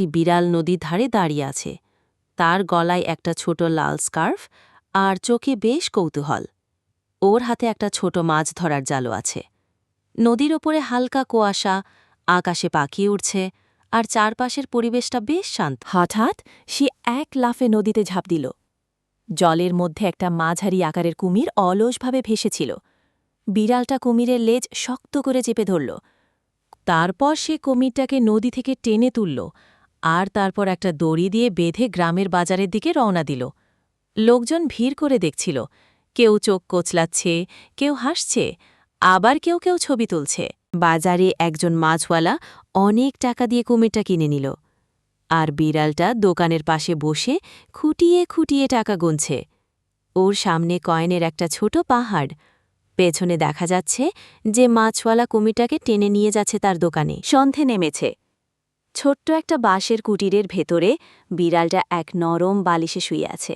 একটি বিড়াল নদীর ধারে দাঁড়িয়ে আছে। তার গলায় একটা ছোট লাল স্কার্ফ আর চোখে বেশ কৌতূহল। ওর হাতে একটা ছোট মাছ ধরার জালও আছে। নদীর ওপরে হালকা কুয়াশা, আকাশে পাখি উড়ছে আর চারপাশের পরিবেশটা বেশ শান্ত। হঠাৎ সে এক লাফে নদীতে ঝাঁপ দিল। জলের মধ্যে একটা মাঝারি আকারের কুমির অলসভাবে ভেসেছিল। বিড়ালটা কুমিরের লেজ শক্ত করে চেপে ধরল। তারপর সে কুমিরটাকে নদী থেকে টেনে তুলল আর তারপর একটা দড়ি দিয়ে বেঁধে গ্রামের বাজারের দিকে রওনা দিল। লোকজন ভিড় করে দেখছিল। কেউ চোখ কোচলাচ্ছে, কেউ হাসছে, আবার কেউ কেউ ছবি তুলছে। বাজারে একজন মাছওয়ালা অনেক টাকা দিয়ে কুমিরটা কিনে নিল। আর বিড়ালটা দোকানের পাশে বসে খুঁটিয়ে খুঁটিয়ে টাকা গুনছে। ওর সামনে কয়েনের একটা ছোট পাহাড়। পেছনে দেখা যাচ্ছে যে মাছওয়ালা কুমিরটাকে টেনে নিয়ে যাচ্ছে তার দোকানে। সন্ধে নেমেছে। ছোট্ট একটা বাঁশের কুটিরের ভেতরে বিড়ালটা এক নরম বালিশে শুয়ে আছে।